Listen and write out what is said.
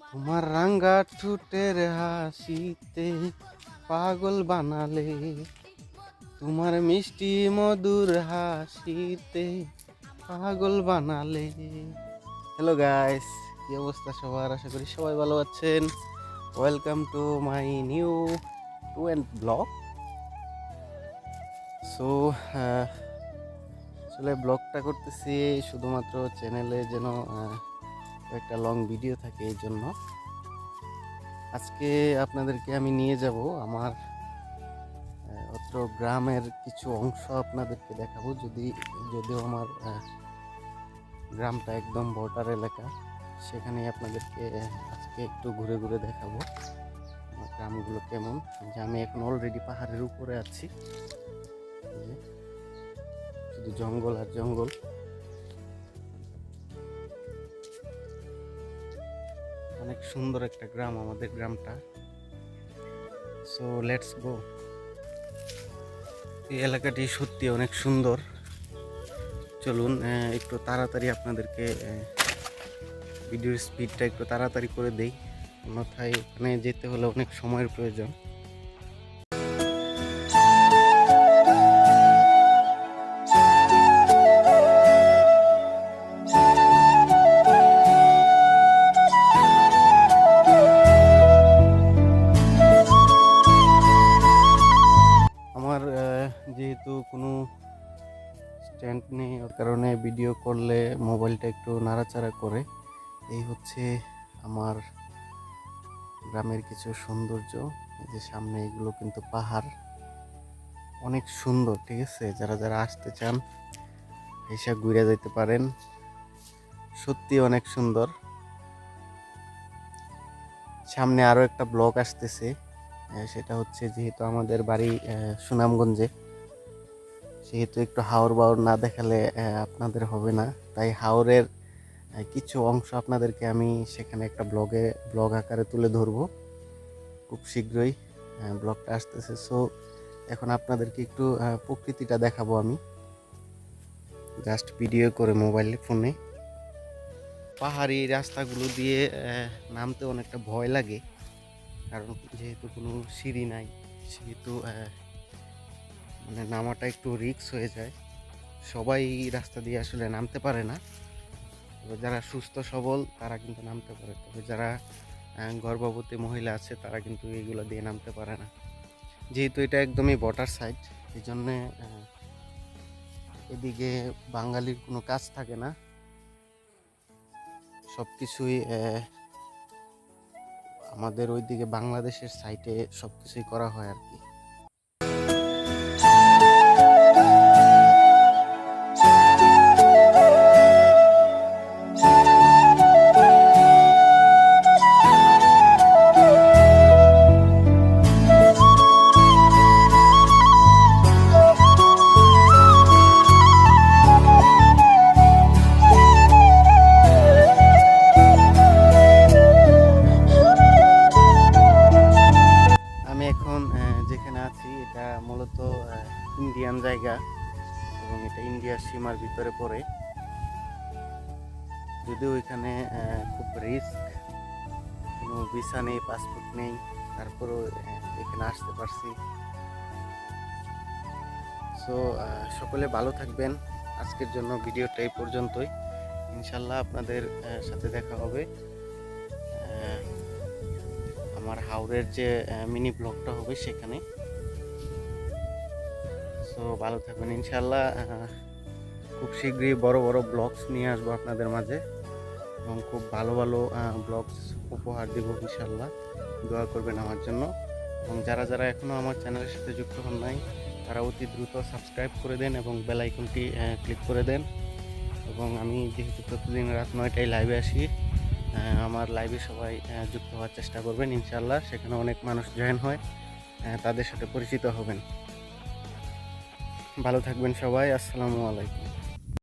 তোমার রাঙ্গা ঠুটের হাসিতে পাগল বানালে, তোমার মিষ্টি মধুর হাসিতে পাগল বানালে। হ্যালো গাইস কি অবস্থা সবার? আশা করি সবাই ভালো আছেন। Welcome to my new to and blog so আসলে ব্লগটা করতেছি শুধুমাত্র চ্যানেলে যেন একটা লং ভিডিও থাকে এই জন্য। আজকে আপনাদেরকে আমি নিয়ে যাব আমার অত্র গ্রামের কিছু অংশ আপনাদেরকে দেখাবো যদি, যদিও আমার গ্রামটা একদম বর্ডার এলাকা সেখানে আপনাদেরকে আজকে একটু ঘুরে ঘুরে দেখাবো আমার গ্রামগুলো কেমন। যে আমি এখন অলরেডি পাহাড়ের উপরে আছি। শুধু জঙ্গল আর জঙ্গল। সুন্দর একটা গ্রাম আমাদের গ্রামটা। সো লেটস গো এই এলাকাটি সত্যি অনেক সুন্দর। চলুন একটু তাড়াতাড়ি আপনাদেরকে ভিডিওর স্পিডটা একটু তাড়াতাড়ি করে দেই। অন্যথায় ওখানে যেতে হলে অনেক সময়ের প্রয়োজন। যেহেতু কোনো স্ট্যান্ড নেই, ওর কারণে ভিডিও করলে মোবাইলটা একটু নাড়াচাড়া করে। এই হচ্ছে আমার গ্রামের কিছু সৌন্দর্য। যে সামনে এগুলো কিন্তু পাহাড়। অনেক সুন্দর, ঠিক আছে? যারা যারা আসতে চান, এসে ঘুরে যেতে পারেন। সত্যি অনেক সুন্দর। সামনে আরও একটা ব্লক আসতেছে। সেটা হচ্ছে যেহেতু আমাদের বাড়ি সুনামগঞ্জে। সেহেতু একটু হাওর বাওর না দেখালে আপনাদের হবে না। তাই হাওরের কিছু অংশ আপনাদেরকে আমি সেখানে একটা ব্লগে, ব্লগ আকারে তুলে ধরবো। খুব শীঘ্রই ব্লগটা আসতেছে। সো এখন আপনাদেরকে একটু প্রকৃতিটা দেখাবো আমি। জাস্ট ভিডিও করে মোবাইল ফোনে পাহাড়ি রাস্তাগুলো দিয়ে নামতে অনেকটা ভয় লাগে। কারণ যেহেতু কোনো সিঁড়ি নাই, সেহেতু মানে নামাটা একটু রিস্ক হয়ে যায়। সবাই রাস্তা দিয়ে আসলে নামতে পারে না। তবে যারা সুস্থ, সবল, তারা কিন্তু নামতে পারে। তবে যারা গর্ভবতী মহিলা আছে, তারা কিন্তু এইগুলো দিয়ে নামতে পারে না। যেহেতু এটা একদমই বর্ডার সাইড এই জন্যে এদিকে বাঙালির কোনো কাজ থাকে না। সব কিছুই আমাদের ওইদিকে বাংলাদেশের সাইটে সব কিছুই করা হয় আর কি। ইন্ডিয়ার সীমার ভিতরে পড়ে। যদিও এখানে খুব রিস্ক কোনো ভিসা নেই পাসপোর্ট নেই, তারপরেও এখানে আসতে পারছি। সো সকলে ভালো থাকবেন। আজকের জন্য ভিডিওটা এই পর্যন্তই। ইনশাল্লাহ আপনাদের সাথে দেখা হবে। আমার হাওড়ের যে মিনি ব্লগটা হবে সেখানে। সো ভালো থাকবেন ইনশাল্লাহ খুব শীঘ্রই বড় বড় ব্লগস নিয়ে আসব আপনাদের মাঝে এবং খুব ভালো ভালো ব্লগস উপহার দেব ইনশাল্লাহ দোয়া করবেন আমার জন্য। এবং যারা যারা এখনও আমার চ্যানেলের সাথে যুক্ত হন নাই, তারা অতি দ্রুত সাবস্ক্রাইব করে দেন এবং বেল আইকনটি ক্লিক করে দেন। এবং আমি যেহেতু প্রতিদিন রাত নয়টায় লাইভে আসি আমার লাইভে সবাই যুক্ত হওয়ার চেষ্টা করবেন ইনশাল্লাহ সেখানে অনেক মানুষ জয়েন হয় তাদের সাথে পরিচিত হবেন। ভালো থাকবেন সবাই। আসসালামু আলাইকুম।